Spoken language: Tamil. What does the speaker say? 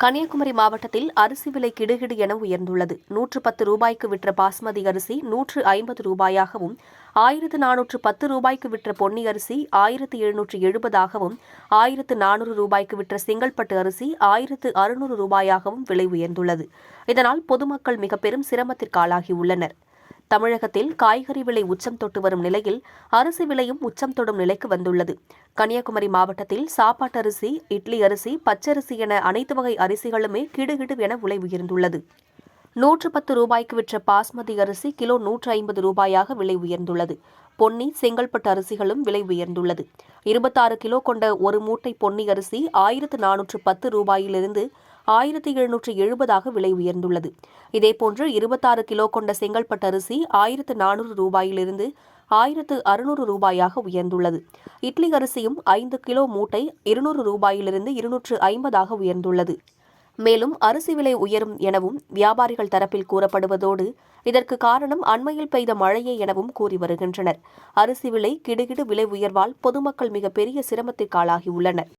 கன்னியாகுமரி மாவட்டத்தில் அரிசி விலை கிடுகிடு என உயர்ந்துள்ளது. நூற்று பத்து ரூபாய்க்கு விற்ற பாஸ்மதி அரிசி நூற்று ஐம்பது ரூபாயாகவும் ஆயிரத்து நானூற்று பத்து ரூபாய்க்கு விற்ற பொன்னி அரிசி ஆயிரத்து எழுநூற்று எழுபதாகவும் ஆயிரத்து நானூறு ரூபாய்க்கு விற்ற செங்கல்பட்டு அரிசி ஆயிரத்து அறுநூறு ரூபாயாகவும் விலை உயர்ந்துள்ளது. இதனால் பொதுமக்கள் மிக பெரும் சிரமத்திற்கு ஆளாகியுள்ளனர் தமிழகத்தில் காய்கறி விலை உச்சம் தொட்டு வரும் நிலையில் அரிசி விலையும் உச்சம் தொடும் நிலைக்கு வந்துள்ளது. கன்னியாகுமரி மாவட்டத்தில் சாப்பாட்டரிசி இட்லி அரிசி பச்சரிசி என அனைத்து வகை அரிசிகளுமே கிடுகிடு என விலை உயர்ந்துள்ளது. நூற்று பத்து ரூபாய்க்கு விற்ற பாஸ்மதி அரிசி கிலோ நூற்று ஐம்பது ரூபாயாக விலை உயர்ந்துள்ளது. பொன்னி செங்கல்பட்டு அரிசிகளும் விலை உயர்ந்துள்ளது. இருபத்தாறு கிலோ கொண்ட ஒரு மூட்டை பொன்னி அரிசி ஆயிரத்து நானூற்று பத்து ரூபாயிலிருந்து ஆயிரத்தி எழுநூற்று எழுபதாக விலை உயர்ந்துள்ளது. இதேபோன்று இருபத்தாறு கிலோ கொண்ட செங்கல்பட்டு அரிசி ஆயிரத்து நானூறு ரூபாயிலிருந்து ஆயிரத்து அறுநூறு ரூபாயாக உயர்ந்துள்ளது. இட்லி அரிசியும் ஐந்து கிலோ மூட்டை இருநூறு ரூபாயிலிருந்து இருநூற்று ஐம்பதாக உயர்ந்துள்ளது. மேலும் அரிசி விலை உயரும் எனவும் வியாபாரிகள் தரப்பில் கூறப்படுவதோடு இதற்கு காரணம் அண்மையில் பெய்த மழையே எனவும் கூறி வருகின்றனர். அரிசி விலை கிடுகிடு விலை உயர்வால் பொதுமக்கள் மிகப்பெரிய சிரமத்திற்கு ஆளாகியுள்ளனர்